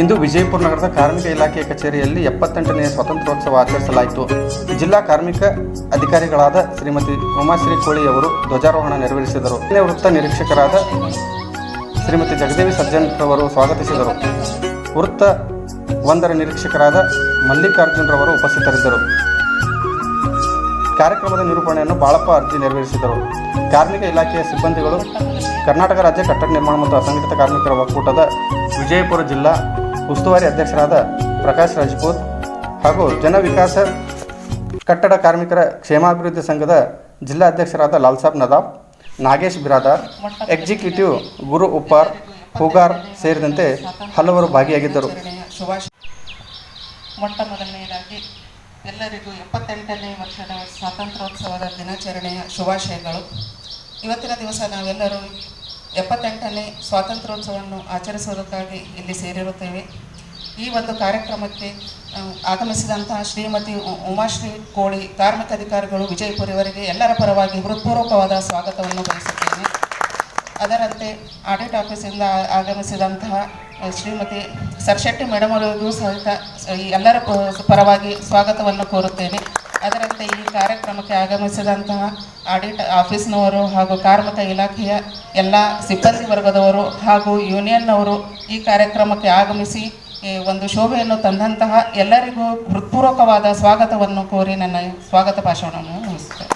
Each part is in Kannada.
ಇಂದು ವಿಜಯಪುರ ನಗರದ ಕಾರ್ಮಿಕ ಇಲಾಖೆಯ ಕಚೇರಿಯಲ್ಲಿ ಎಪ್ಪತ್ತೆಂಟನೆಯ ಸ್ವಾತಂತ್ರ್ಯೋತ್ಸವ ಆಚರಿಸಲಾಯಿತು. ಜಿಲ್ಲಾ ಕಾರ್ಮಿಕ ಅಧಿಕಾರಿಗಳಾದ ಶ್ರೀಮತಿ ಉಮಾಶ್ರೀ ಕೋಳಿ ಅವರು ಧ್ವಜಾರೋಹಣ ನೆರವೇರಿಸಿದರು. ವೃತ್ತ ನಿರೀಕ್ಷಕರಾದ ಶ್ರೀಮತಿ ಜಗದೇವಿ ಸಜ್ಜನ್ ರವರು ಸ್ವಾಗತಿಸಿದರು. ವೃತ್ತ ಒಂದರ ನಿರೀಕ್ಷಕರಾದ ಮಲ್ಲಿಕಾರ್ಜುನ್ ರವರು ಉಪಸ್ಥಿತರಿದ್ದರು. ಕಾರ್ಯಕ್ರಮದ ನಿರೂಪಣೆಯನ್ನು ಬಾಳಪ್ಪ ಅರ್ಜಿ ನೆರವೇರಿಸಿದರು. ಕಾರ್ಮಿಕ ಇಲಾಖೆಯ ಸಿಬ್ಬಂದಿಗಳು ಕರ್ನಾಟಕ ರಾಜ್ಯ ಕಟ್ಟಡ ನಿರ್ಮಾಣ ಮತ್ತು ಅಸಂಘಟಿತ ಕಾರ್ಮಿಕರ ಒಕ್ಕೂಟದ ವಿಜಯಪುರ ಜಿಲ್ಲಾ ಉಸ್ತುವಾರಿ ಅಧ್ಯಕ್ಷರಾದ ಪ್ರಕಾಶ್ ರಜಪೂತ್ ಹಾಗೂ ಜನವಿಕಾಸ ಕಟ್ಟಡ ಕಾರ್ಮಿಕರ ಕ್ಷೇಮಾಭಿವೃದ್ಧಿ ಸಂಘದ ಜಿಲ್ಲಾ ಅಧ್ಯಕ್ಷರಾದ ಲಾಲ್ಸಾಬ್ ನದಾಬ್, ನಾಗೇಶ್ ಬಿರಾದಾರ್, ಎಕ್ಸಿಕ್ಯೂಟಿವ್ ಗುರು ಉಪ್ಪಾರ್, ಹೂಗಾರ್ ಸೇರಿದಂತೆ ಹಲವರು ಭಾಗಿಯಾಗಿದ್ದರು. ಮೊಟ್ಟ ಮೊದಲನೆಯದಾಗಿ ಎಲ್ಲರಿಗೂ ಎಪ್ಪತ್ತೆಂಟನೇ ವರ್ಷದ ಸ್ವಾತಂತ್ರ್ಯೋತ್ಸವದ ದಿನಾಚರಣೆಯ ಶುಭಾಶಯಗಳು. ಇವತ್ತಿನ ದಿವಸ ನಾವೆಲ್ಲರೂ ಎಪ್ಪತ್ತೆಂಟನೇ ಸ್ವಾತಂತ್ರ್ಯೋತ್ಸವವನ್ನು ಆಚರಿಸುವುದಕ್ಕಾಗಿ ಇಲ್ಲಿ ಸೇರಿರುತ್ತೇವೆ. ಈ ಒಂದು ಕಾರ್ಯಕ್ರಮಕ್ಕೆ ಆಗಮಿಸಿದಂತಹ ಶ್ರೀಮತಿ ಉಮಾಶ್ರೀ ಕೋಳಿ ಕಾರ್ಮಿಕ ಅಧಿಕಾರಿಗಳು ವಿಜಯಪುರಿಯವರಿಗೆ ಎಲ್ಲರ ಪರವಾಗಿ ಹೃತ್ಪೂರ್ವಕವಾದ ಸ್ವಾಗತವನ್ನು ಬಯಸುತ್ತೇನೆ. ಅದರಂತೆ ಆಡಿಟ್ ಆಫೀಸಿಂದ ಆಗಮಿಸಿದಂತಹ ಶ್ರೀಮತಿ ಸರ್ಶೆಟ್ಟಿ ಮೇಡಮ್ ಅವರಿಗೂ ಸಹಿತ ಎಲ್ಲರ ಪರವಾಗಿ ಸ್ವಾಗತವನ್ನು ಕೋರುತ್ತೇನೆ. ಅದರಂತೆ ಈ ಕಾರ್ಯಕ್ರಮಕ್ಕೆ ಆಗಮಿಸಿದಂತಹ ಆಡಿಟ್ ಆಫೀಸ್ನವರು ಹಾಗೂ ಕಾರ್ಮಿಕ ಇಲಾಖೆಯ ಎಲ್ಲ ಸಿಬ್ಬಂದಿ ವರ್ಗದವರು ಹಾಗೂ ಯೂನಿಯನ್ನವರು ಈ ಕಾರ್ಯಕ್ರಮಕ್ಕೆ ಆಗಮಿಸಿ ಒಂದು ಶೋಭೆಯನ್ನು ತಂದಂತಹ ಎಲ್ಲರಿಗೂ ಹೃತ್ಪೂರ್ವಕವಾದ ಸ್ವಾಗತವನ್ನು ಕೋರಿ ನನ್ನ ಸ್ವಾಗತ ಭಾಷಣವನ್ನು ಮುಗಿಸುತ್ತೇನೆ.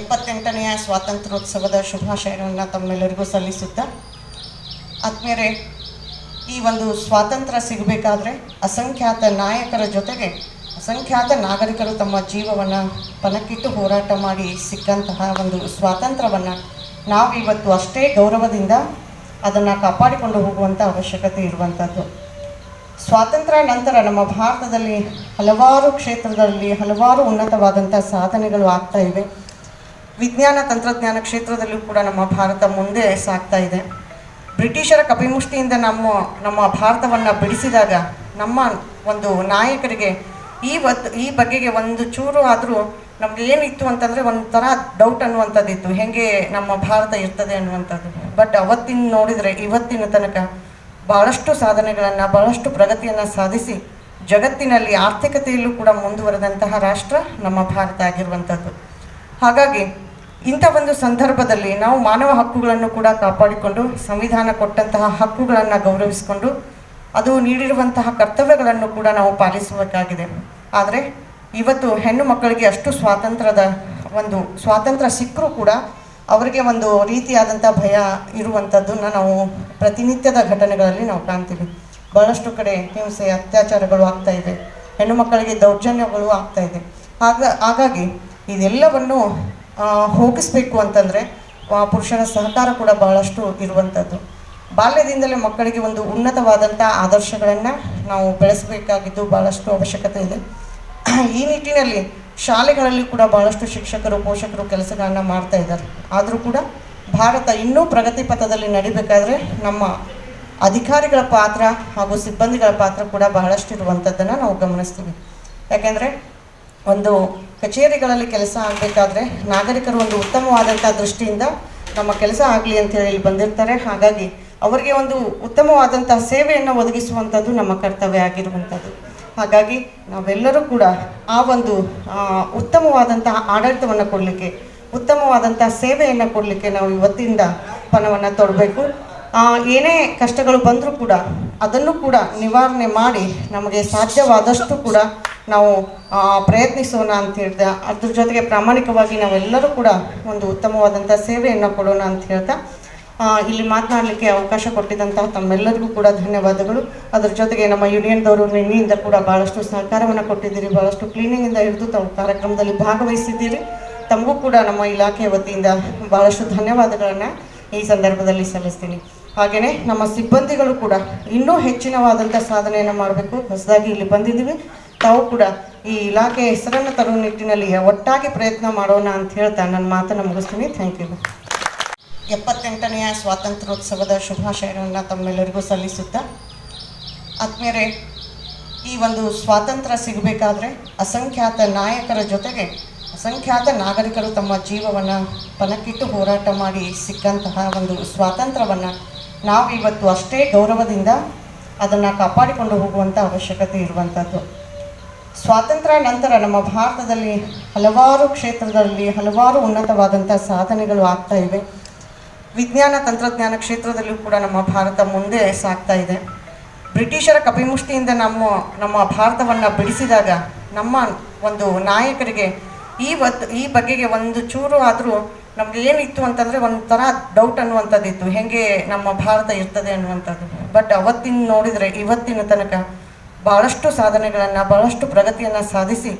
ಎಪ್ಪತ್ತೆಂಟನೆಯ ಸ್ವಾತಂತ್ರ್ಯೋತ್ಸವದ ಶುಭಾಶಯವನ್ನು ತಮ್ಮೆಲ್ಲರಿಗೂ ಸಲ್ಲಿಸುತ್ತಾ ಆತ್ಮೀಯರೇ, ಈ ಒಂದು ಸ್ವಾತಂತ್ರ್ಯ ಸಿಗಬೇಕಾದ್ರೆ ಅಸಂಖ್ಯಾತ ನಾಯಕರ ಜೊತೆಗೆ ಅಸಂಖ್ಯಾತ ನಾಗರಿಕರು ತಮ್ಮ ಜೀವವನ್ನು ಪಣಕ್ಕಿಟ್ಟು ಹೋರಾಟ ಮಾಡಿ ಸಿಕ್ಕಂತಹ ಒಂದು ಸ್ವಾತಂತ್ರ್ಯವನ್ನು ನಾವು ಇವತ್ತು ಅಷ್ಟೇ ಗೌರವದಿಂದ ಅದನ್ನು ಕಾಪಾಡಿಕೊಂಡು ಹೋಗುವಂಥ ಅವಶ್ಯಕತೆ ಇರುವಂಥದ್ದು ಸ್ವಾತಂತ್ರ್ಯ ನಂತರ ನಮ್ಮ ಭಾರತದಲ್ಲಿ ಹಲವಾರು ಕ್ಷೇತ್ರದಲ್ಲಿ ಹಲವಾರು ಉನ್ನತವಾದಂಥ ಸಾಧನೆಗಳು ಆಗ್ತಾ ಇವೆ. ವಿಜ್ಞಾನ ತಂತ್ರಜ್ಞಾನ ಕ್ಷೇತ್ರದಲ್ಲೂ ಕೂಡ ನಮ್ಮ ಭಾರತ ಮುಂದೆ ಸಾಗ್ತಾ ಇದೆ. ಬ್ರಿಟಿಷರ ಕಪಿಮುಷ್ಟಿಯಿಂದ ನಮ್ಮ ನಮ್ಮ ಭಾರತವನ್ನು ಬಿಡಿಸಿದಾಗ ನಮ್ಮ ಒಂದು ನಾಯಕರಿಗೆ ಈ ಒತ್ತು ಈ ಬಗೆಗೆ ಒಂದು ಚೂರು ಆದರೂ ನಮ್ಗೆ ಏನಿತ್ತು ಅಂತಂದರೆ ಒಂಥರ ಡೌಟ್ ಅನ್ನುವಂಥದ್ದಿತ್ತು. ಹೇಗೆ ನಮ್ಮ ಭಾರತ ಇರ್ತದೆ ಅನ್ನುವಂಥದ್ದು. ಬಟ್ ಅವತ್ತಿನ ನೋಡಿದರೆ ಇವತ್ತಿನ ತನಕ ಬಹಳಷ್ಟು ಸಾಧನೆಗಳನ್ನು, ಬಹಳಷ್ಟು ಪ್ರಗತಿಯನ್ನು ಸಾಧಿಸಿ ಜಗತ್ತಿನಲ್ಲಿ ಆರ್ಥಿಕತೆಯಲ್ಲೂ ಕೂಡ ಮುಂದುವರೆದಂತಹ ರಾಷ್ಟ್ರ ನಮ್ಮ ಭಾರತ ಆಗಿರುವಂಥದ್ದು ಹಾಗಾಗಿ ಇಂಥ ಒಂದು ಸಂದರ್ಭದಲ್ಲಿ ನಾವು ಮಾನವ ಹಕ್ಕುಗಳನ್ನು ಕೂಡ ಕಾಪಾಡಿಕೊಂಡು ಸಂವಿಧಾನ ಕೊಟ್ಟಂತಹ ಹಕ್ಕುಗಳನ್ನು ಗೌರವಿಸಿಕೊಂಡು ಅದು ನೀಡಿರುವಂತಹ ಕರ್ತವ್ಯಗಳನ್ನು ಕೂಡ ನಾವು ಪಾಲಿಸಬೇಕಾಗಿದೆ. ಆದರೆ ಇವತ್ತು ಹೆಣ್ಣು ಮಕ್ಕಳಿಗೆ ಅಷ್ಟು ಸ್ವಾತಂತ್ರ್ಯದ ಒಂದು ಸ್ವಾತಂತ್ರ್ಯ ಸಿಕ್ಕರೂ ಕೂಡ ಅವರಿಗೆ ಒಂದು ರೀತಿಯಾದಂಥ ಭಯ ಇರುವಂಥದ್ದನ್ನು ನಾವು ಪ್ರತಿನಿತ್ಯದ ಘಟನೆಗಳಲ್ಲಿ ನಾವು ಕಾಣ್ತೀವಿ. ಬಹಳಷ್ಟು ಕಡೆ ಹಿಂಸೆ, ಅತ್ಯಾಚಾರಗಳು ಆಗ್ತಾ ಇದೆ. ಹೆಣ್ಣು ಮಕ್ಕಳಿಗೆ ದೌರ್ಜನ್ಯಗಳು ಆಗ್ತಾ ಇದೆ. ಆಗ, ಹಾಗಾಗಿ ಇದೆಲ್ಲವನ್ನು ಹೋಗಿಸ್ಬೇಕು ಅಂತಂದರೆ ಪುರುಷನ ಸಹಕಾರ ಕೂಡ ಬಹಳಷ್ಟು ಇರುವಂಥದ್ದು ಬಾಲ್ಯದಿಂದಲೇ ಮಕ್ಕಳಿಗೆ ಒಂದು ಉನ್ನತವಾದಂಥ ಆದರ್ಶಗಳನ್ನು ನಾವು ಬೆಳೆಸಬೇಕಾಗಿದ್ದು ಬಹಳಷ್ಟು ಅವಶ್ಯಕತೆ ಇದೆ. ಈ ನಿಟ್ಟಿನಲ್ಲಿ ಶಾಲೆಗಳಲ್ಲಿ ಕೂಡ ಬಹಳಷ್ಟು ಶಿಕ್ಷಕರು, ಪೋಷಕರು ಕೆಲಸಗಳನ್ನ ಮಾಡ್ತಾ ಇದ್ದಾರೆ. ಆದರೂ ಕೂಡ ಭಾರತ ಇನ್ನೂ ಪ್ರಗತಿ ಪಥದಲ್ಲಿ ನಡಿಬೇಕಾದ್ರೆ ನಮ್ಮ ಅಧಿಕಾರಿಗಳ ಪಾತ್ರ ಹಾಗೂ ಸಿಬ್ಬಂದಿಗಳ ಪಾತ್ರ ಕೂಡ ಬಹಳಷ್ಟು ಇರುವಂಥದ್ದನ್ನು ನಾವು ಗಮನಿಸ್ತೀವಿ. ಯಾಕೆಂದರೆ ಒಂದು ಕಚೇರಿಗಳಲ್ಲಿ ಕೆಲಸ ಆಗಬೇಕಾದ್ರೆ ನಾಗರಿಕರು ಒಂದು ಉತ್ತಮವಾದಂಥ ದೃಷ್ಟಿಯಿಂದ ನಮ್ಮ ಕೆಲಸ ಆಗಲಿ ಅಂತ ಹೇಳಿ ಬಂದಿರ್ತಾರೆ. ಹಾಗಾಗಿ ಅವರಿಗೆ ಒಂದು ಉತ್ತಮವಾದಂಥ ಸೇವೆಯನ್ನು ಒದಗಿಸುವಂಥದ್ದು ನಮ್ಮ ಕರ್ತವ್ಯ ಆಗಿರುವಂಥದ್ದು ಹಾಗಾಗಿ ನಾವೆಲ್ಲರೂ ಕೂಡ ಆ ಒಂದು ಉತ್ತಮವಾದಂತಹ ಆಡಳಿತವನ್ನು ಕೊಡಲಿಕ್ಕೆ, ಉತ್ತಮವಾದಂತಹ ಸೇವೆಯನ್ನು ಕೊಡಲಿಕ್ಕೆ ನಾವು ಇವತ್ತಿಂದ ಪಣವನ್ನು ತೊಡಬೇಕು. ಏನೇ ಕಷ್ಟಗಳು ಬಂದರೂ ಕೂಡ ಅದನ್ನು ಕೂಡ ನಿವಾರಣೆ ಮಾಡಿ ನಮಗೆ ಸಾಧ್ಯವಾದಷ್ಟು ಕೂಡ ನಾವು ಪ್ರಯತ್ನಿಸೋಣ ಅಂತ ಹೇಳ್ತಾ, ಅದ್ರ ಜೊತೆಗೆ ಪ್ರಾಮಾಣಿಕವಾಗಿ ನಾವೆಲ್ಲರೂ ಕೂಡ ಒಂದು ಉತ್ತಮವಾದಂಥ ಸೇವೆಯನ್ನು ಕೊಡೋಣ ಅಂತ ಹೇಳ್ತಾ ಇಲ್ಲಿ ಮಾತನಾಡಲಿಕ್ಕೆ ಅವಕಾಶ ಕೊಟ್ಟಿದ್ದಂತಹ ತಮ್ಮೆಲ್ಲರಿಗೂ ಕೂಡ ಧನ್ಯವಾದಗಳು. ಅದರ ಜೊತೆಗೆ ನಮ್ಮ ಯೂನಿಯನ್ದವರು ನಿನ್ನೆಯಿಂದ ಕೂಡ ಭಾಳಷ್ಟು ಸಹಕಾರವನ್ನು ಕೊಟ್ಟಿದ್ದೀರಿ ಭಾಳಷ್ಟು ಕ್ಲೀನಿಂಗಿಂದ ಹಿಡಿದು ತಾವು ಕಾರ್ಯಕ್ರಮದಲ್ಲಿ ಭಾಗವಹಿಸಿದ್ದೀರಿ. ತಮಗೂ ಕೂಡ ನಮ್ಮ ಇಲಾಖೆಯ ವತಿಯಿಂದ ಭಾಳಷ್ಟು ಧನ್ಯವಾದಗಳನ್ನು ಈ ಸಂದರ್ಭದಲ್ಲಿ ಸಲ್ಲಿಸ್ತೀನಿ. ಹಾಗೆಯೇ ನಮ್ಮ ಸಿಬ್ಬಂದಿಗಳು ಕೂಡ ಇನ್ನೂ ಹೆಚ್ಚಿನವಾದಂಥ ಸಾಧನೆಯನ್ನು ಮಾಡಬೇಕು. ಹೊಸದಾಗಿ ಇಲ್ಲಿ ಬಂದಿದ್ದೀವಿ. ತಾವು ಕೂಡ ಈ ಇಲಾಖೆಯ ಹೆಸರನ್ನು ತರುವ ನಿಟ್ಟಿನಲ್ಲಿ ಒಟ್ಟಾಗಿ ಪ್ರಯತ್ನ ಮಾಡೋಣ ಅಂತ ಹೇಳ್ತಾ ನನ್ನ ಮಾತನ್ನು ಮುಗಿಸ್ತೀನಿ. ಥ್ಯಾಂಕ್ ಯು ಎಪ್ಪತ್ತೆಂಟನೆಯ ಸ್ವಾತಂತ್ರ್ಯೋತ್ಸವದ ಶುಭಾಶಯವನ್ನು ತಮ್ಮೆಲ್ಲರಿಗೂ ಸಲ್ಲಿಸುತ್ತಾ, ಆತ್ಮೀಯರೇ, ಈ ಒಂದು ಸ್ವಾತಂತ್ರ್ಯ ಸಿಗಬೇಕಾದ್ರೆ ಅಸಂಖ್ಯಾತ ನಾಯಕರ ಜೊತೆಗೆ ಅಸಂಖ್ಯಾತ ನಾಗರಿಕರು ತಮ್ಮ ಜೀವವನ್ನು ಪಣಕ್ಕಿಟ್ಟು ಹೋರಾಟ ಮಾಡಿ ಸಿಕ್ಕಂತಹ ಒಂದು ಸ್ವಾತಂತ್ರ್ಯವನ್ನು ನಾವು ಇವತ್ತು ಅಷ್ಟೇ ಗೌರವದಿಂದ ಅದನ್ನು ಕಾಪಾಡಿಕೊಂಡು ಹೋಗುವಂಥ ಅವಶ್ಯಕತೆ ಇರುವಂಥದ್ದು ಸ್ವಾತಂತ್ರ್ಯ ನಂತರ ನಮ್ಮ ಭಾರತದಲ್ಲಿ ಹಲವಾರು ಕ್ಷೇತ್ರದಲ್ಲಿ ಹಲವಾರು ಉನ್ನತವಾದಂಥ ಸಾಧನೆಗಳು ಆಗ್ತಾ ಇವೆ. ವಿಜ್ಞಾನ ತಂತ್ರಜ್ಞಾನ ಕ್ಷೇತ್ರದಲ್ಲೂ ಕೂಡ ನಮ್ಮ ಭಾರತ ಮುಂದೆ ಸಾಗ್ತಾ ಇದೆ. ಬ್ರಿಟಿಷರ ಕಪಿಮುಷ್ಟಿಯಿಂದ ನಮ್ಮ ನಮ್ಮ ಭಾರತವನ್ನು ಬಿಡಿಸಿದಾಗ ನಮ್ಮ ಒಂದು ನಾಯಕರಿಗೆ ಈ ಒತ್ತು ಈ ಬಗೆಗೆ ಒಂದು ಚೂರು ಆದರೂ ನಮ್ಗೆ ಏನಿತ್ತು ಅಂತಂದರೆ ಒಂಥರ ಡೌಟ್ ಅನ್ನುವಂಥದ್ದಿತ್ತು. ಹೇಗೆ ನಮ್ಮ ಭಾರತ ಇರ್ತದೆ ಅನ್ನುವಂಥದ್ದು. ಬಟ್ ಅವತ್ತಿನ ನೋಡಿದರೆ ಇವತ್ತಿನ ತನಕ ಭಾಳಷ್ಟು ಸಾಧನೆಗಳನ್ನು ಭಾಳಷ್ಟು ಪ್ರಗತಿಯನ್ನು ಸಾಧಿಸಿ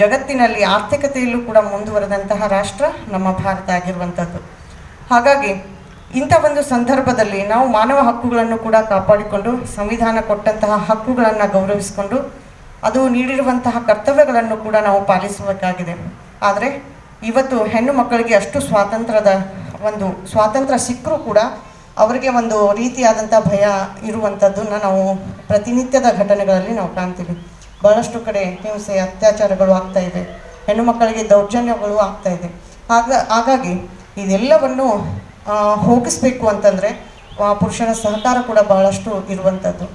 ಜಗತ್ತಿನಲ್ಲಿ ಆರ್ಥಿಕತೆಯಲ್ಲೂ ಕೂಡ ಮುಂದುವರೆದಂತಹ ರಾಷ್ಟ್ರ ನಮ್ಮ ಭಾರತ ಆಗಿರುವಂಥದ್ದು. ಹಾಗಾಗಿ ಇಂಥ ಒಂದು ಸಂದರ್ಭದಲ್ಲಿ ನಾವು ಮಾನವ ಹಕ್ಕುಗಳನ್ನು ಕೂಡ ಕಾಪಾಡಿಕೊಂಡು ಸಂವಿಧಾನ ಕೊಟ್ಟಂತಹ ಹಕ್ಕುಗಳನ್ನು ಗೌರವಿಸಿಕೊಂಡು ಅದು ನೀಡಿರುವಂತಹ ಕರ್ತವ್ಯಗಳನ್ನು ಕೂಡ ನಾವು ಪಾಲಿಸಬೇಕಾಗಿದೆ. ಆದರೆ ಇವತ್ತು ಹೆಣ್ಣು ಮಕ್ಕಳಿಗೆ ಅಷ್ಟು ಸ್ವಾತಂತ್ರ್ಯದ ಒಂದು ಸ್ವಾತಂತ್ರ್ಯ ಸಿಕ್ಕರೂ ಕೂಡ ಅವರಿಗೆ ಒಂದು ರೀತಿಯಾದಂಥ ಭಯ ಇರುವಂಥದ್ದನ್ನು ನಾವು ಪ್ರತಿನಿತ್ಯದ ಘಟನೆಗಳಲ್ಲಿ ನಾವು ಕಾಣ್ತೀವಿ. ಬಹಳಷ್ಟು ಕಡೆ ಹಿಂಸೆ, ಅತ್ಯಾಚಾರಗಳು ಆಗ್ತಾ ಇದೆ. ಹೆಣ್ಣು ಮಕ್ಕಳಿಗೆ ದೌರ್ಜನ್ಯಗಳು ಆಗ್ತಾ ಇದೆ. ಆಗ, ಹಾಗಾಗಿ ಇದೆಲ್ಲವನ್ನು ಹೋಗಿಸ್ಬೇಕು ಅಂತಂದರೆ ಪುರುಷರ ಸಹಕಾರ ಕೂಡ ಬಹಳಷ್ಟು ಇರುವಂಥದ್ದು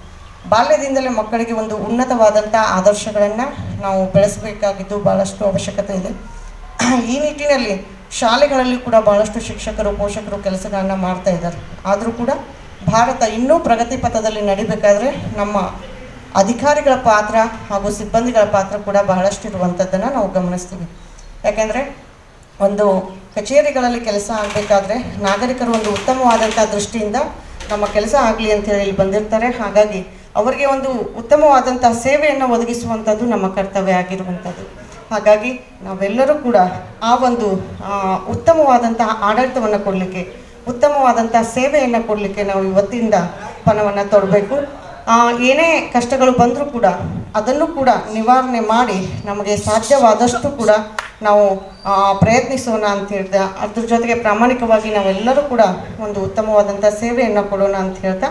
ಬಾಲ್ಯದಿಂದಲೇ ಮಕ್ಕಳಿಗೆ ಒಂದು ಉನ್ನತವಾದಂಥ ಆದರ್ಶಗಳನ್ನು ನಾವು ಬೆಳೆಸಬೇಕಾಗಿದ್ದು ಬಹಳಷ್ಟು ಅವಶ್ಯಕತೆ ಇದೆ. ಈ ನಿಟ್ಟಿನಲ್ಲಿ ಶಾಲೆಗಳಲ್ಲಿ ಕೂಡ ಬಹಳಷ್ಟು ಶಿಕ್ಷಕರು, ಪೋಷಕರು ಕೆಲಸಗಳನ್ನು ಮಾಡ್ತಾ ಇದ್ದಾರೆ. ಆದರೂ ಕೂಡ ಭಾರತ ಇನ್ನೂ ಪ್ರಗತಿ ಪಥದಲ್ಲಿ ನಡಿಬೇಕಾದ್ರೆ ನಮ್ಮ ಅಧಿಕಾರಿಗಳ ಪಾತ್ರ ಹಾಗೂ ಸಿಬ್ಬಂದಿಗಳ ಪಾತ್ರ ಕೂಡ ಬಹಳಷ್ಟು ಇರುವಂಥದ್ದನ್ನು ನಾವು ಗಮನಿಸ್ತೀವಿ. ಯಾಕೆಂದರೆ ಒಂದು ಕಚೇರಿಗಳಲ್ಲಿ ಕೆಲಸ ಆಗಬೇಕಾದ್ರೆ ನಾಗರಿಕರು ಒಂದು ಉತ್ತಮವಾದಂಥ ದೃಷ್ಟಿಯಿಂದ ನಮ್ಮ ಕೆಲಸ ಆಗಲಿ ಅಂತ ಹೇಳಿ ಇಲ್ಲಿ ಬಂದಿರ್ತಾರೆ. ಹಾಗಾಗಿ ಅವರಿಗೆ ಒಂದು ಉತ್ತಮವಾದಂಥ ಸೇವೆಯನ್ನು ಒದಗಿಸುವಂಥದ್ದು ನಮ್ಮ ಕರ್ತವ್ಯ ಆಗಿರುವಂಥದ್ದು ಹಾಗಾಗಿ ನಾವೆಲ್ಲರೂ ಕೂಡ ಆ ಒಂದು ಉತ್ತಮವಾದಂತಹ ಆಡಳಿತವನ್ನು ಕೊಡಲಿಕ್ಕೆ ಉತ್ತಮವಾದಂಥ ಸೇವೆಯನ್ನು ಕೊಡಲಿಕ್ಕೆ ನಾವು ಇವತ್ತಿಂದ ಪಣವನ್ನು ತೊಡಬೇಕು. ಏನೇ ಕಷ್ಟಗಳು ಬಂದರೂ ಕೂಡ ಅದನ್ನು ಕೂಡ ನಿವಾರಣೆ ಮಾಡಿ ನಮಗೆ ಸಾಧ್ಯವಾದಷ್ಟು ಕೂಡ ನಾವು ಪ್ರಯತ್ನಿಸೋಣ ಅಂತ ಹೇಳ್ದೆ, ಅದ್ರ ಜೊತೆಗೆ ಪ್ರಾಮಾಣಿಕವಾಗಿ ನಾವೆಲ್ಲರೂ ಕೂಡ ಒಂದು ಉತ್ತಮವಾದಂಥ ಸೇವೆಯನ್ನು ಕೊಡೋಣ ಅಂತ ಹೇಳ್ತಾ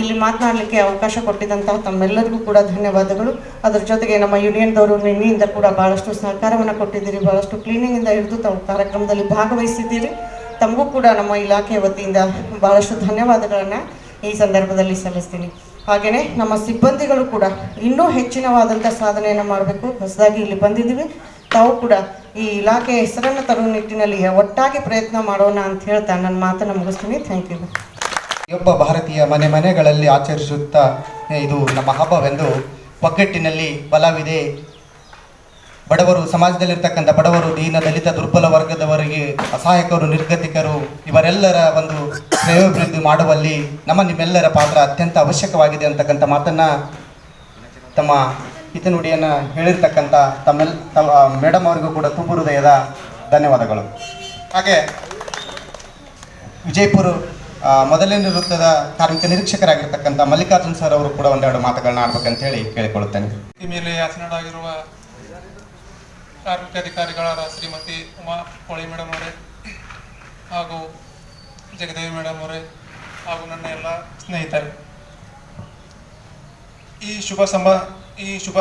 ಇಲ್ಲಿ ಮಾತನಾಡಲಿಕ್ಕೆ ಅವಕಾಶ ಕೊಟ್ಟಿದ್ದಂತಹ ತಮ್ಮೆಲ್ಲರಿಗೂ ಕೂಡ ಧನ್ಯವಾದಗಳು. ಅದ್ರ ಜೊತೆಗೆ ನಮ್ಮ ಯೂನಿಯನ್ದವರು ನಿನ್ನೆಯಿಂದ ಕೂಡ ಭಾಳಷ್ಟು ಸಹಕಾರವನ್ನು ಕೊಟ್ಟಿದ್ದೀರಿ, ಭಾಳಷ್ಟು ಕ್ಲೀನಿಂಗಿಂದ ಹಿಡಿದು ತಾವು ಕಾರ್ಯಕ್ರಮದಲ್ಲಿ ಭಾಗವಹಿಸಿದ್ದೀರಿ. ತಮಗೂ ಕೂಡ ನಮ್ಮ ಇಲಾಖೆ ವತಿಯಿಂದ ಭಾಳಷ್ಟು ಧನ್ಯವಾದಗಳನ್ನು ಈ ಸಂದರ್ಭದಲ್ಲಿ ಸಲ್ಲಿಸ್ತೀನಿ. ಹಾಗೆಯೇ ನಮ್ಮ ಸಿಬ್ಬಂದಿಗಳು ಕೂಡ ಇನ್ನೂ ಹೆಚ್ಚಿನವಾದಂಥ ಸಾಧನೆಯನ್ನು ಮಾಡಬೇಕು. ಹೊಸದಾಗಿ ಇಲ್ಲಿ ಬಂದಿದ್ದೀವಿ. ತಾವು ಕೂಡ ಈ ಇಲಾಖೆಯ ಹೆಸರನ್ನು ತರುವ ನಿಟ್ಟಿನಲ್ಲಿ ಒಟ್ಟಾಗಿ ಪ್ರಯತ್ನ ಮಾಡೋಣ ಅಂತ ಹೇಳ್ತಾ ನನ್ನ ಮಾತನ್ನು ಮುಗಿಸ್ತೀನಿ. ಥ್ಯಾಂಕ್ ಯು ಪ್ರತಿಯೊಬ್ಬ ಭಾರತೀಯ ಮನೆ ಮನೆಗಳಲ್ಲಿ ಆಚರಿಸುತ್ತಾ ಇದು ನಮ್ಮ ಹಬ್ಬವೆಂದು ಒಗ್ಗಟ್ಟಿನಲ್ಲಿ ಬಲವಿದೆ. ಬಡವರು ಸಮಾಜದಲ್ಲಿರ್ತಕ್ಕಂಥ ಬಡವರು, ದೀನ ದಲಿತ, ದುರ್ಬಲ ವರ್ಗದವರಿಗೆ, ಅಸಹಾಯಕರು, ನಿರ್ಗತಿಕರು, ಇವರೆಲ್ಲರ ಒಂದು ಶ್ರೇಯೋಭಿವೃದ್ಧಿ ಮಾಡುವಲ್ಲಿ ನಮ್ಮ ನಿಮ್ಮೆಲ್ಲರ ಪಾತ್ರ ಅತ್ಯಂತ ಅವಶ್ಯಕವಾಗಿದೆ ಅಂತಕ್ಕಂಥ ಮಾತನ್ನು ತಮ್ಮ ಹಿತನುಡಿಯನ್ನು ಹೇಳಿರ್ತಕ್ಕಂಥ ತಮ್ಮೆಲ್, ತಮ್ಮ ಮೇಡಮ್ ಅವರಿಗೂ ಕೂಡ ತುಂಬು ಹೃದಯದ ಧನ್ಯವಾದಗಳು. ಹಾಗೆ ವಿಜಯಪುರ ಮೊದಲನೇ ವೃತ್ತದ ಕಾರ್ಮಿಕ ನಿರೀಕ್ಷಕರಾಗಿರ್ತಕ್ಕಂಥ ಮಲ್ಲಿಕಾರ್ಜುನ್ ಸರ್ ಅವರು ಕೂಡ ಒಂದೆರಡು ಮಾತುಗಳನ್ನ ಆಡ್ಬೇಕಂತ ಹೇಳಿ ಕೇಳಿಕೊಳ್ಳುತ್ತೇನೆ. ಈ ಮೇಲೆ ಆಸನರಾಗಿರುವ ಕಾರ್ಮಿಕ ಅಧಿಕಾರಿಗಳಾದ ಶ್ರೀಮತಿ ಉಮಾ ಕೋಳಿ ಮೇಡಮ್ ಅವರೇ ಹಾಗೂ ಜಗದೇವಿ ಮೇಡಮ್ ಅವರೇ ಹಾಗೂ ನನ್ನ ಎಲ್ಲ ಸ್ನೇಹಿತರು. ಈ ಶುಭ ಈ ಶುಭ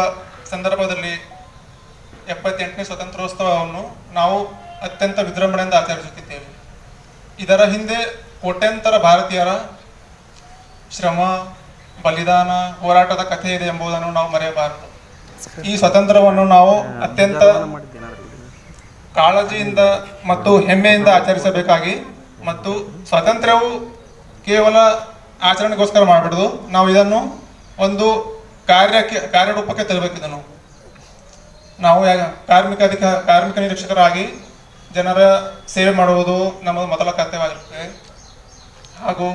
ಸಂದರ್ಭದಲ್ಲಿ ಎಪ್ಪತ್ತೆಂಟನೇ ಸ್ವತಂತ್ರೋತ್ಸವವನ್ನು ನಾವು ಅತ್ಯಂತ ವಿಜೃಂಭಣೆಯಿಂದ ಆಚರಿಸುತ್ತಿದ್ದೇವೆ. ಇದರ ಹಿಂದೆ ಕೋಟ್ಯಂತರ ಭಾರತೀಯರ ಶ್ರಮ, ಬಲಿದಾನ, ಹೋರಾಟದ ಕಥೆ ಇದೆ ಎಂಬುದನ್ನು ನಾವು ಮರೆಯಬಾರದು. ಈ ಸ್ವತಂತ್ರವನ್ನು ನಾವು ಅತ್ಯಂತ ಕಾಳಜಿಯಿಂದ ಮತ್ತು ಹೆಮ್ಮೆಯಿಂದ ಆಚರಿಸಬೇಕಾಗಿ ಮತ್ತು ಸ್ವಾತಂತ್ರ್ಯವು ಕೇವಲ ಆಚರಣೆಗೋಸ್ಕರ ಮಾಡಬಾರ್ದು. ನಾವು ಇದನ್ನು ಒಂದು ಕಾರ್ಯಕ್ಕೆ, ಕಾರ್ಯರೂಪಕ್ಕೆ ತರಬೇಕು ಇದನ್ನು ನಾವು ಕಾರ್ಮಿಕ ಅಧಿಕ ಕಾರ್ಮಿಕ ನಿರೀಕ್ಷಕರಾಗಿ ಜನರ ಸೇವೆ ಮಾಡುವುದು ನಮ್ಮ ಮೊದಲ ಕರ್ತವ್ಯವಾಗಿರುತ್ತದೆ ಹಾಗೂ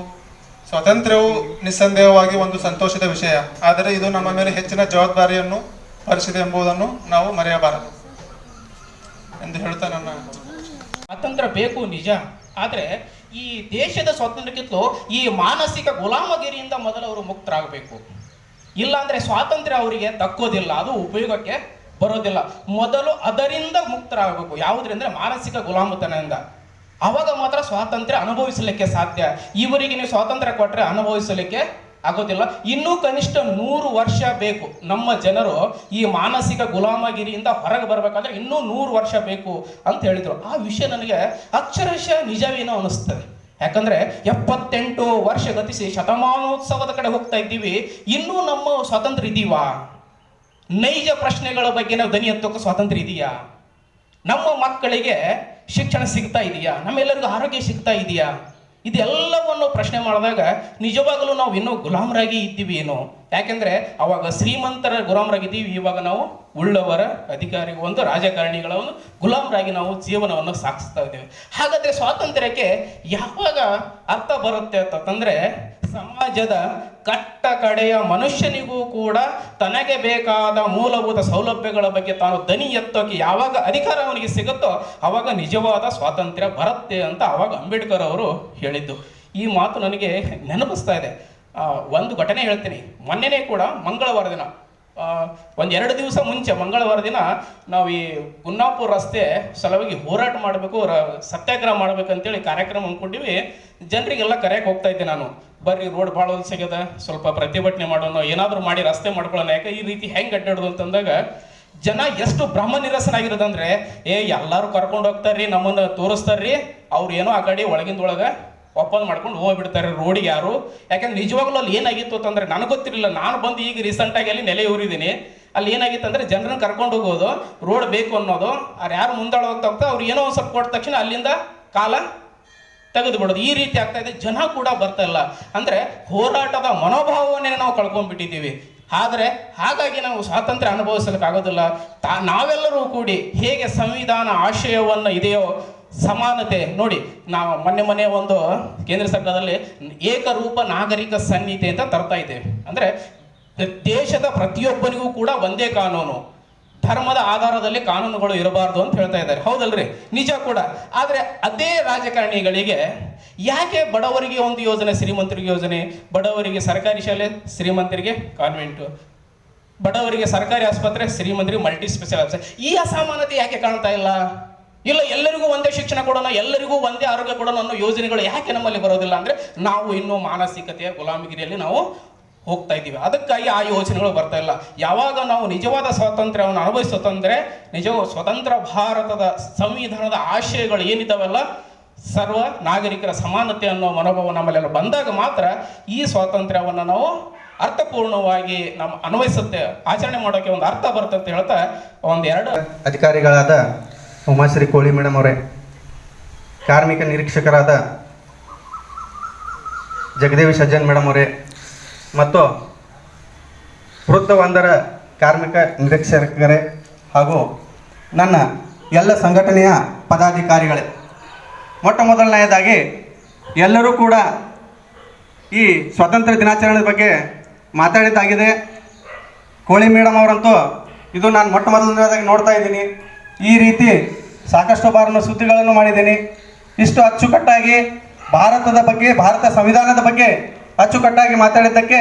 ಸ್ವಾತಂತ್ರ್ಯವು ನಿಸ್ಸಂದೇಹವಾಗಿ ಒಂದು ಸಂತೋಷದ ವಿಷಯ. ಆದರೆ ಇದು ನಮ್ಮ ಮೇಲೆ ಹೆಚ್ಚಿನ ಜವಾಬ್ದಾರಿಯನ್ನು ಹೊರಿಸಿದೆ ಎಂಬುದನ್ನು ನಾವು ಮರೆಯಬಾರದು ಎಂದು ಹೇಳ್ತಾ ನನ್ನ ಸ್ವಾತಂತ್ರ್ಯ ಬೇಕು ನಿಜ. ಆದರೆ ಈ ದೇಶದ ಸ್ವಾತಂತ್ರ್ಯಕ್ಕಿಂತಲೂ ಈ ಮಾನಸಿಕ ಗುಲಾಮಗಿರಿಯಿಂದ ಮೊದಲು ಅವರು ಮುಕ್ತರಾಗಬೇಕು. ಇಲ್ಲಾಂದ್ರೆ ಸ್ವಾತಂತ್ರ್ಯ ಅವರಿಗೆ ದಕ್ಕೋದಿಲ್ಲ, ಅದು ಉಪಯೋಗಕ್ಕೆ ಬರೋದಿಲ್ಲ. ಮೊದಲು ಅದರಿಂದ ಮುಕ್ತರಾಗಬೇಕು. ಯಾವುದರಿಂದ ಮಾನಸಿಕ ಗುಲಾಮತನದಿಂದ. ಅವಾಗ ಮಾತ್ರ ಸ್ವಾತಂತ್ರ್ಯ ಅನುಭವಿಸಲಿಕ್ಕೆ ಸಾಧ್ಯ. ಇವರಿಗೆ ನೀವು ಸ್ವಾತಂತ್ರ್ಯ ಕೊಟ್ಟರೆ ಅನುಭವಿಸಲಿಕ್ಕೆ ಆಗೋದಿಲ್ಲ. ಇನ್ನೂ ಕನಿಷ್ಠ ನೂರು ವರ್ಷ ಬೇಕು. ನಮ್ಮ ಜನರು ಈ ಮಾನಸಿಕ ಗುಲಾಮಗಿರಿಯಿಂದ ಹೊರಗೆ ಬರಬೇಕಾದ್ರೆ ಇನ್ನೂ ನೂರು ವರ್ಷ ಬೇಕು ಅಂತ ಹೇಳಿದರು. ಆ ವಿಷಯ ನನಗೆ ಅಕ್ಷರಶಃ ನಿಜವೇನೋ ಅನಿಸ್ತದೆ ಯಾಕಂದ್ರೆ ಎಪ್ಪತ್ತೆಂಟು ವರ್ಷ ಗತಿಸಿ ಶತಮಾನೋತ್ಸವದ ಕಡೆ ಹೋಗ್ತಾ ಇದ್ದೀವಿ. ಇನ್ನೂ ನಮ್ಮ ಸ್ವಾತಂತ್ರ್ಯ ಇದೀವಾ? ನೈಜ ಪ್ರಶ್ನೆಗಳ ಬಗ್ಗೆ ನಾವು ದನಿ ಎತ್ತೋಕೆ ಸ್ವಾತಂತ್ರ್ಯ ಇದೆಯಾ? ನಮ್ಮ ಮಕ್ಕಳಿಗೆ ಶಿಕ್ಷಣ ಸಿಗ್ತಾ ಇದೆಯಾ? ನಮ್ಮೆಲ್ಲರಿಗೂ ಆರೋಗ್ಯ ಸಿಗ್ತಾ ಇದೆಯಾ? ಇದೆಲ್ಲವನ್ನು ಪ್ರಶ್ನೆ ಮಾಡಿದಾಗ ನಿಜವಾಗಲೂ ನಾವು ಇನ್ನೂ ಗುಲಾಮರಾಗಿ ಇದ್ದೀವಿ ಏನೋ? ಯಾಕೆಂದ್ರೆ ಅವಾಗ ಶ್ರೀಮಂತರ ಗುಲಾಮರಾಗಿದ್ದೀವಿ, ಇವಾಗ ನಾವು ಉಳ್ಳವರ ಅಧಿಕಾರಿ, ಒಂದು ರಾಜಕಾರಣಿಗಳ ಒಂದು ಗುಲಾಮರಾಗಿ ನಾವು ಜೀವನವನ್ನು ಸಾಗಿಸ್ತಾ ಇದ್ದೇವೆ. ಹಾಗಾದ್ರೆ ಸ್ವಾತಂತ್ರ್ಯಕ್ಕೆ ಯಾವಾಗ ಅರ್ಥ ಬರುತ್ತೆ ಅಂತಂದ್ರೆ ಸಮಾಜದ ಕಟ್ಟ ಕಡೆಯ ಮನುಷ್ಯನಿಗೂ ಕೂಡ ತನಗೆ ಬೇಕಾದ ಮೂಲಭೂತ ಸೌಲಭ್ಯಗಳ ಬಗ್ಗೆ ತಾನು ದನಿ ಎತ್ತೋಕೆ ಯಾವಾಗ ಅಧಿಕಾರ ಅವನಿಗೆ ಸಿಗುತ್ತೋ ಅವಾಗ ನಿಜವಾದ ಸ್ವಾತಂತ್ರ್ಯ ಬರುತ್ತೆ ಅಂತ ಅವಾಗ ಅಂಬೇಡ್ಕರ್ ಅವರು ಹೇಳಿದ್ದು. ಈ ಮಾತು ನನಗೆ ನೆನಪಿಸ್ತಾ ಇದೆ. ಒಂದು ಘಟನೆ ಹೇಳ್ತೀನಿ. ಮೊನ್ನೆನೇ ಕೂಡ ಮಂಗಳವಾರ ದಿನ ಒಂದೆರಡು ದಿವಸ ಮುಂಚೆ ಮಂಗಳವಾರ ದಿನ ನಾವು ಈ ಗುನ್ನಾಪುರ ರಸ್ತೆ ಸಲುವಾಗಿ ಹೋರಾಟ ಮಾಡಬೇಕು ಸತ್ಯಾಗ್ರಹ ಮಾಡ್ಬೇಕಂತೇಳಿ ಕಾರ್ಯಕ್ರಮ ಅಂದ್ಕೊಂಡಿವಿ ಜನರಿಗೆಲ್ಲ ಕರೆಯಕ್ಕೆ ಹೋಗ್ತಾ ಇದ್ದೆ ನಾನು. ಬರ್ರಿ ರೋಡ್ ಭಾಳ ಸಿಗದ ಸ್ವಲ್ಪ ಪ್ರತಿಭಟನೆ ಮಾಡೋಣ, ಏನಾದರೂ ಮಾಡಿ ರಸ್ತೆ ಮಾಡ್ಕೊಳ್ಳೋಣ. ಯಾಕೆ ಈ ರೀತಿ ಹೆಂಗೆ ಅಡ್ಡಾಡೋದು ಅಂತಂದಾಗ, ಜನ ಎಷ್ಟು ಬ್ರಹ್ಮ ನಿರಸನಾಗಿರೋದಂದ್ರೆ ಏ, ಎಲ್ಲರೂ ಕರ್ಕೊಂಡು ಹೋಗ್ತಾರ್ರಿ, ನಮ್ಮನ್ನ ತೋರಿಸ್ತಾರ್ರಿ, ಅವ್ರು ಏನೋ ಆ ಕಡೆ ಒಳಗಿಂದ ಒಳಗ ಒಪ್ಪಂದ ಮಾಡ್ಕೊಂಡು ಹೋಗ್ಬಿಡ್ತಾರೆ ರೋಡಿಗೆ ಯಾರು. ಯಾಕಂದ್ರೆ ನಿಜವಾಗ್ಲೂ ಅಲ್ಲಿ ಏನಾಗಿತ್ತು ಅಂತಂದ್ರೆ ನನಗೆ ಗೊತ್ತಿರಲಿಲ್ಲ. ನಾನು ಬಂದು ಈಗ ರೀಸೆಂಟ್ ಆಗಿ ಅಲ್ಲಿ ನೆಲೆ ಊರಿದ್ದೀನಿ. ಅಲ್ಲಿ ಏನಾಗಿತ್ತು ಅಂದ್ರೆ ಜನರನ್ನ ಕರ್ಕೊಂಡು ಹೋಗೋದು ರೋಡ್ ಬೇಕು ಅನ್ನೋದು, ಅವ್ರು ಯಾರು ಮುಂದಾಳ ಹೋಗ್ತಾ ಹೋಗ್ತಾ ಅವ್ರು ಏನೋ ಒಂದು ಸ್ವಲ್ಪ ಕೊಟ್ಟ ತಕ್ಷಣ ಅಲ್ಲಿಂದ ಕಾಲ ತೆಗೆದು ಬಿಡೋದು ಈ ರೀತಿ ಆಗ್ತಾ ಇದೆ. ಜನ ಕೂಡ ಬರ್ತಾ ಇಲ್ಲ. ಅಂದ್ರೆ ಹೋರಾಟದ ಮನೋಭಾವವನ್ನೇ ನಾವು ಕಳ್ಕೊಂಡ್ಬಿಟ್ಟಿದ್ದೀವಿ. ಆದರೆ ಹಾಗಾಗಿ ನಾವು ಸ್ವಾತಂತ್ರ್ಯ ಅನುಭವಿಸಲಿಕ್ಕಾಗೋದಿಲ್ಲ. ತಾ, ನಾವೆಲ್ಲರೂ ಕೂಡಿ ಹೇಗೆ ಸಂವಿಧಾನ ಆಶಯವನ್ನು ಇದೆಯೋ ಸಮಾನತೆ, ನೋಡಿ, ನಾವು ಮೊನ್ನೆ ಮೊನ್ನೆ ಒಂದು ಕೇಂದ್ರ ಸರ್ಕಾರದಲ್ಲಿ ಏಕರೂಪ ನಾಗರಿಕ ಸಂಹಿತೆ ಅಂತ ತರ್ತಾ ಇದ್ದೇವೆ. ಅಂದ್ರೆ ದೇಶದ ಪ್ರತಿಯೊಬ್ಬನಿಗೂ ಕೂಡ ಒಂದೇ ಕಾನೂನು. ಧರ್ಮದ ಆಧಾರದಲ್ಲಿ ಕಾನೂನುಗಳು ಇರಬಾರ್ದು ಅಂತ ಹೇಳ್ತಾ ಇದ್ದಾರೆ. ಹೌದಲ್ರಿ? ನಿಜ ಕೂಡ. ಆದರೆ ಅದೇ ರಾಜಕಾರಣಿಗಳಿಗೆ ಯಾಕೆ ಬಡವರಿಗೆ ಒಂದು ಯೋಜನೆ, ಶ್ರೀಮಂತರಿಗೆ ಯೋಜನೆ? ಬಡವರಿಗೆ ಸರ್ಕಾರಿ ಶಾಲೆ, ಶ್ರೀಮಂತರಿಗೆ ಕಾನ್ವೆಂಟು ಬಡವರಿಗೆ ಸರ್ಕಾರಿ ಆಸ್ಪತ್ರೆ, ಶ್ರೀಮಂತರಿಗೆ ಮಲ್ಟಿ ಸ್ಪೆಷಲ್ ಆಸ್ಪತ್ರೆ ಈ ಅಸಮಾನತೆ ಯಾಕೆ ಕಾಣ್ತಾ ಇಲ್ಲ? ಇಲ್ಲ, ಎಲ್ಲರಿಗೂ ಒಂದೇ ಶಿಕ್ಷಣ ಕೊಡೋಣ, ಎಲ್ಲರಿಗೂ ಒಂದೇ ಆರೋಗ್ಯ ಕೊಡೋಣ ಅನ್ನೋ ಯೋಜನೆಗಳು ಯಾಕೆ ನಮ್ಮಲ್ಲಿ ಬರೋದಿಲ್ಲ ಅಂದ್ರೆ ನಾವು ಇನ್ನೂ ಮಾನಸಿಕತೆಯ ಗುಲಾಮಗಿರಿಯಲ್ಲಿ ನಾವು ಹೋಗ್ತಾ ಇದ್ದೀವಿ. ಅದಕ್ಕಾಗಿ ಆ ಯೋಚನೆಗಳು ಬರ್ತಾ ಇಲ್ಲ. ಯಾವಾಗ ನಾವು ನಿಜವಾದ ಸ್ವಾತಂತ್ರ್ಯವನ್ನು ಅನುಭವಿಸುತ್ತಂದ್ರೆ ನಿಜವೂ ಸ್ವತಂತ್ರ ಭಾರತದ ಸಂವಿಧಾನದ ಆಶಯಗಳು ಏನಿದ್ದಾವಲ್ಲ, ಸರ್ವ ನಾಗರಿಕರ ಸಮಾನತೆ ಅನ್ನೋ ಮನೋಭಾವ ನಮ್ಮಲ್ಲೆಲ್ಲ ಬಂದಾಗ ಮಾತ್ರ ಈ ಸ್ವಾತಂತ್ರ್ಯವನ್ನು ನಾವು ಅರ್ಥಪೂರ್ಣವಾಗಿ ನಮ್ಮ ಅನ್ವಯಿಸುತ್ತೆ. ಆಚರಣೆ ಮಾಡೋಕೆ ಒಂದು ಅರ್ಥ ಬರುತ್ತೆ ಅಂತ ಹೇಳ್ತಾ ಎರಡು ಅಧಿಕಾರಿಗಳಾದ ಉಮಾಶ್ರೀ ಕೋಳಿ ಮೇಡಮ್ ಅವರೇ, ಕಾರ್ಮಿಕ ನಿರೀಕ್ಷಕರಾದ ಜಗದೇವಿ ಸಜ್ಜನ್ ಮೇಡಮ್ ಅವರೇ ಮತ್ತು ವೃತ್ತ ಒಂದರ ಕಾರ್ಮಿಕ ನಿರೀಕ್ಷಕರೇ ಹಾಗೂ ನನ್ನ ಎಲ್ಲ ಸಂಘಟನೆಯ ಪದಾಧಿಕಾರಿಗಳೇ. ಮೊಟ್ಟ ಮೊದಲನೆಯದಾಗಿ ಎಲ್ಲರೂ ಕೂಡ ಈ ಸ್ವಾತಂತ್ರ್ಯ ದಿನಾಚರಣೆ ಬಗ್ಗೆ ಮಾತಾಡಿದ್ದಾಗಿದೆ. ಕೋಳಿ ಮೇಡಮ್ ಅವರಂತೂ ಇದು ನಾನು ಮೊಟ್ಟ ಮೊದಲನೇದಾಗಿ ನೋಡ್ತಾ ಇದ್ದೀನಿ. ಈ ರೀತಿ ಸಾಕಷ್ಟು ಬಾರನ್ನು ಸುದ್ದಿಗಳನ್ನು ಮಾಡಿದ್ದೀನಿ. ಇಷ್ಟು ಅಚ್ಚುಕಟ್ಟಾಗಿ ಭಾರತದ ಬಗ್ಗೆ, ಭಾರತ ಸಂವಿಧಾನದ ಬಗ್ಗೆ ಅಚ್ಚುಕಟ್ಟಾಗಿ ಮಾತಾಡಿದ್ದಕ್ಕೆ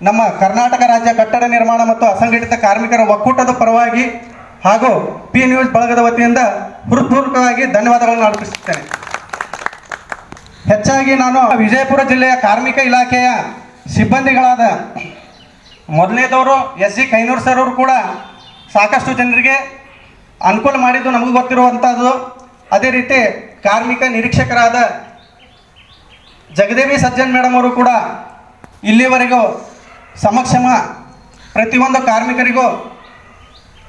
ನಮ್ಮ ಕರ್ನಾಟಕ ರಾಜ್ಯ ಕಟ್ಟಡ ನಿರ್ಮಾಣ ಮತ್ತು ಅಸಂಘಟಿತ ಕಾರ್ಮಿಕರ ಒಕ್ಕೂಟದ ಪರವಾಗಿ ಹಾಗೂ ಪಿ ನ್ಯೂಸ್ ಬಳಗದ ವತಿಯಿಂದ ಹೃತ್ಪೂರ್ವಕವಾಗಿ ಧನ್ಯವಾದಗಳನ್ನು ಅರ್ಪಿಸುತ್ತೇನೆ. ಹೆಚ್ಚಾಗಿ ನಾನು ವಿಜಯಪುರ ಜಿಲ್ಲೆಯ ಕಾರ್ಮಿಕ ಇಲಾಖೆಯ ಸಿಬ್ಬಂದಿಗಳಾದ ಮೊದಲನೇದವರು ಎಸ್ ಜಿ ಕೈನೂರು ಸರ್ ಅವರು ಕೂಡ ಸಾಕಷ್ಟು ಜನರಿಗೆ ಅನುಕೂಲ ಮಾಡಿದ್ದು ನಮಗೂ ಗೊತ್ತಿರುವಂಥದ್ದು ಅದೇ ರೀತಿ ಕಾರ್ಮಿಕ ನಿರೀಕ್ಷಕರಾದ ಜಗದೇವಿ ಸಜ್ಜನ್ ಮೇಡಮ್ ಅವರು ಕೂಡ ಇಲ್ಲಿವರೆಗೂ ಸಮಕ್ಷಮ ಪ್ರತಿಯೊಂದು ಕಾರ್ಮಿಕರಿಗೂ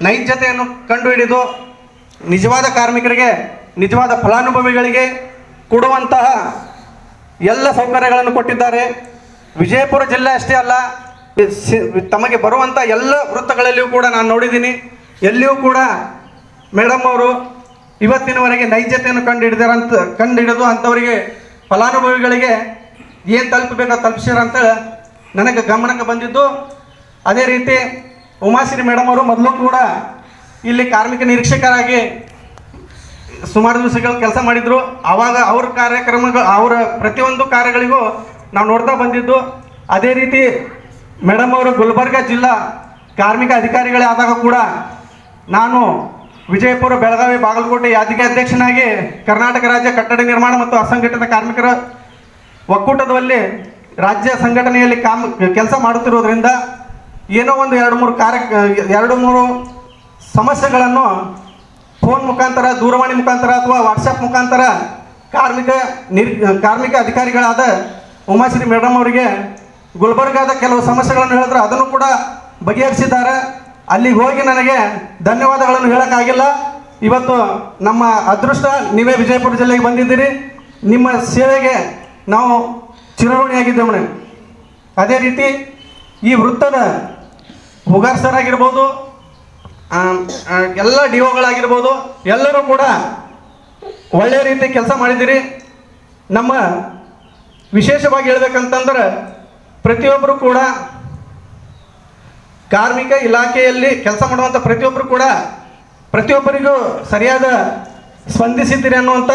ನೈಜತೆಯನ್ನು ಕಂಡುಹಿಡಿದು ನಿಜವಾದ ಕಾರ್ಮಿಕರಿಗೆ ನಿಜವಾದ ಫಲಾನುಭವಿಗಳಿಗೆ ಕೊಡುವಂತಹ ಎಲ್ಲ ಸೌಕರ್ಯಗಳನ್ನು ಕೊಟ್ಟಿದ್ದಾರೆ. ವಿಜಯಪುರ ಜಿಲ್ಲೆ ಅಷ್ಟೇ ಅಲ್ಲ ತಮಗೆ ಬರುವಂಥ ಎಲ್ಲ ವೃತ್ತಗಳಲ್ಲಿಯೂ ಕೂಡ ನಾನು ನೋಡಿದ್ದೀನಿ. ಎಲ್ಲಿಯೂ ಕೂಡ ಮೇಡಮ್ ಅವರು ಇವತ್ತಿನವರೆಗೆ ನೈಜತೆಯನ್ನು ಕಂಡು ಹಿಡಿದಿರಂತ ಕಂಡು ಹಿಡಿದು ಅಂಥವರಿಗೆ ಫಲಾನುಭವಿಗಳಿಗೆ ಏನು ತಲುಪಬೇಕೋ ತಲುಪಿಸ್ಯಾರಂತ ನನಗೆ ಗಮನಕ್ಕೆ ಬಂದಿದ್ದು. ಅದೇ ರೀತಿ ಉಮಾಶ್ರೀ ಮೇಡಮ್ ಅವರು ಮೊದಲು ಕೂಡ ಇಲ್ಲಿ ಕಾರ್ಮಿಕ ನಿರೀಕ್ಷಕರಾಗಿ ಸುಮಾರು ದಿವಸಗಳು ಕೆಲಸ ಮಾಡಿದರು. ಆವಾಗ ಅವ್ರ ಕಾರ್ಯಕ್ರಮಗಳು, ಅವರ ಪ್ರತಿಯೊಂದು ಕಾರ್ಯಗಳಿಗೂ ನಾವು ನೋಡ್ತಾ ಬಂದಿದ್ದು. ಅದೇ ರೀತಿ ಮೇಡಮ್ ಅವರು ಗುಲ್ಬರ್ಗ ಜಿಲ್ಲಾ ಕಾರ್ಮಿಕ ಅಧಿಕಾರಿಗಳೇ ಆದಾಗ ಕೂಡ ನಾನು ವಿಜಯಪುರ, ಬೆಳಗಾವಿ, ಬಾಗಲಕೋಟೆ ಯಾದಗಿರಿ ಅಧ್ಯಕ್ಷನಾಗಿ ಕರ್ನಾಟಕ ರಾಜ್ಯ ಕಟ್ಟಡ ನಿರ್ಮಾಣ ಮತ್ತು ಅಸಂಘಟಿತ ಕಾರ್ಮಿಕರ ಒಕ್ಕೂಟದಲ್ಲಿ ರಾಜ್ಯ ಸಂಘಟನೆಯಲ್ಲಿ ಕಾಮ್, ಕೆಲಸ ಮಾಡುತ್ತಿರುವುದರಿಂದ ಏನೋ ಒಂದು ಎರಡು ಮೂರು ಕಾರ್ಯ, ಎರಡು ಮೂರು ಸಮಸ್ಯೆಗಳನ್ನು ಫೋನ್ ಮುಖಾಂತರ, ದೂರವಾಣಿ ಮುಖಾಂತರ ಅಥವಾ ವಾಟ್ಸಪ್ ಮುಖಾಂತರ ಕಾರ್ಮಿಕ ನಿರ್, ಕಾರ್ಮಿಕ ಅಧಿಕಾರಿಗಳಾದ ಉಮಾಶ್ರೀ ಮೇಡಮ್ ಅವರಿಗೆ ಗುಲ್ಬರ್ಗಾದ ಕೆಲವು ಸಮಸ್ಯೆಗಳನ್ನು ಹೇಳಿದ್ರೆ. ಅದನ್ನು ಕೂಡ ಬಗೆಹರಿಸಿದ್ದಾರೆ. ಅಲ್ಲಿಗೆ ಹೋಗಿ ನನಗೆ ಧನ್ಯವಾದಗಳನ್ನು ಹೇಳೋಕ್ಕಾಗಿಲ್ಲ. ಇವತ್ತು ನಮ್ಮ ಅದೃಷ್ಟ, ನೀವೇ ವಿಜಯಪುರ ಜಿಲ್ಲೆಗೆ ಬಂದಿದ್ದೀರಿ. ನಿಮ್ಮ ಸೇವೆಗೆ ನಾವು ಚಿರಋಣಿಯಾಗಿದ್ದೇವೆ. ಅದೇ ರೀತಿ ಈ ವೃತ್ತದ ಹುಗಾರ್ ಎಲ್ಲ ಡಿ ಒಗಳಾಗಿರ್ಬೋದು, ಎಲ್ಲರೂ ಕೂಡ ಒಳ್ಳೆಯ ರೀತಿ ಕೆಲಸ ಮಾಡಿದ್ದೀರಿ. ನಮ್ಮ ವಿಶೇಷವಾಗಿ ಹೇಳ್ಬೇಕಂತಂದ್ರೆ ಪ್ರತಿಯೊಬ್ಬರು ಕೂಡ ಕಾರ್ಮಿಕ ಇಲಾಖೆಯಲ್ಲಿ ಕೆಲಸ ಮಾಡುವಂಥ ಪ್ರತಿಯೊಬ್ಬರು ಕೂಡ ಪ್ರತಿಯೊಬ್ಬರಿಗೂ ಸರಿಯಾದ ಸ್ಪಂದಿಸಿದ್ದೀರಿ ಅನ್ನುವಂಥ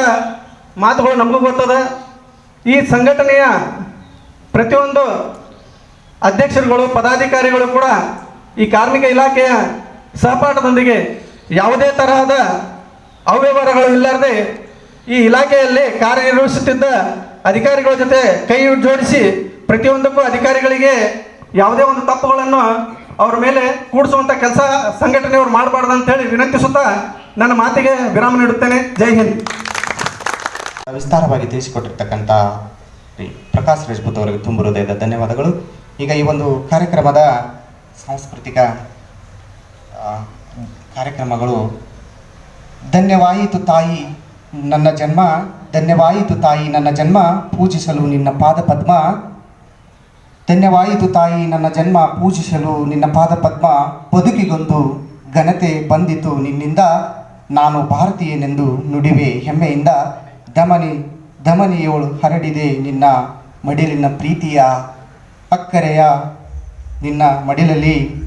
ಮಾತುಗಳು ನಮಗೂ ಗೊತ್ತದ. ಈ ಸಂಘಟನೆಯ ಪ್ರತಿಯೊಂದು ಅಧ್ಯಕ್ಷರುಗಳು, ಪದಾಧಿಕಾರಿಗಳು ಕೂಡ ಈ ಕಾರ್ಮಿಕ ಇಲಾಖೆಯ ಸಹಪಾಠದೊಂದಿಗೆ ಯಾವುದೇ ತರಹದ ಅವ್ಯವಹಾರಗಳು ಇಲ್ಲಾರದೆ ಈ ಇಲಾಖೆಯಲ್ಲಿ ಕಾರ್ಯನಿರ್ವಹಿಸುತ್ತಿದ್ದ ಅಧಿಕಾರಿಗಳ ಜೊತೆ ಕೈ ಜೋಡಿಸಿ ಪ್ರತಿಯೊಂದಕ್ಕೂ ಅಧಿಕಾರಿಗಳಿಗೆ ಯಾವುದೇ ಒಂದು ತಪ್ಪುಗಳನ್ನು ಅವ್ರ ಮೇಲೆ ಕೂಡಿಸುವಂಥ ಕೆಲಸ ಸಂಘಟನೆಯವರು ಮಾಡಬಾರ್ದು ಅಂತ ಹೇಳಿ ವಿನಂತಿಸುತ್ತಾ ನನ್ನ ಮಾತಿಗೆ ವಿರಾಮ ನೀಡುತ್ತೇನೆ. ಜೈ ಹಿಂದ್. ವಿಸ್ತಾರವಾಗಿ ತಿಳಿಸಿಕೊಟ್ಟಿರ್ತಕ್ಕಂಥ ಪ್ರಕಾಶ್ ರಜಪೂತ್ ಅವರಿಗೆ ತುಂಬ ಹೃದಯದ ಧನ್ಯವಾದಗಳು. ಈಗ ಈ ಒಂದು ಕಾರ್ಯಕ್ರಮದ ಸಾಂಸ್ಕೃತಿಕ ಕಾರ್ಯಕ್ರಮಗಳು, ಧನ್ಯವಾಯಿತು ತಾಯಿ ನನ್ನ ಜನ್ಮ, ಧನ್ಯವಾಯಿತು ತಾಯಿ ನನ್ನ ಜನ್ಮ, ಪೂಜಿಸಲು ನಿನ್ನ ಪಾದ ಪದ್ಮ ಧನ್ಯವಾಯಿತು ತಾಯಿ, ನನ್ನ ಜನ್ಮ ಪೂಜಿಸಲು ನಿನ್ನ ಪಾದ ಪದ್ಮ ಬದುಕಿಗೊಂದು ಘನತೆ ಬಂದಿತು. ನಿನ್ನಿಂದ ನಾನು ಭಾರತೀಯನೆಂದು ನುಡಿವೆ. ಹೆಮ್ಮೆಯಿಂದ ದಮನಿ ದಮನಿಯೋಳು ಹರಡಿದೆ ನಿನ್ನ ಮಡಿಲಿನ ಪ್ರೀತಿಯ ಅಕ್ಕರೆಯ. ನಿನ್ನ ಮಡಿಲಲ್ಲಿ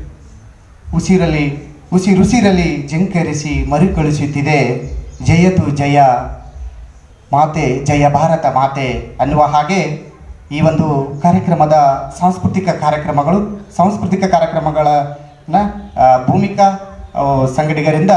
ಉಸಿರಲಿ, ಉಸಿರುಸಿರಲಿ ಜಂಕರಿಸಿ ಮರುಕಳಿಸುತ್ತಿದೆ. ಜಯತು ಜಯ, ಮಾತೆ, ಜಯ ಭಾರತ ಮಾತೆ ಅನ್ನುವ ಹಾಗೆ ಈ ಒಂದು ಕಾರ್ಯಕ್ರಮದ ಸಾಂಸ್ಕೃತಿಕ ಕಾರ್ಯಕ್ರಮಗಳು ಸಾಂಸ್ಕೃತಿಕ ಕಾರ್ಯಕ್ರಮಗಳ ಭೂಮಿಕಾ ಸಂಗಡಿಗರಿಂದ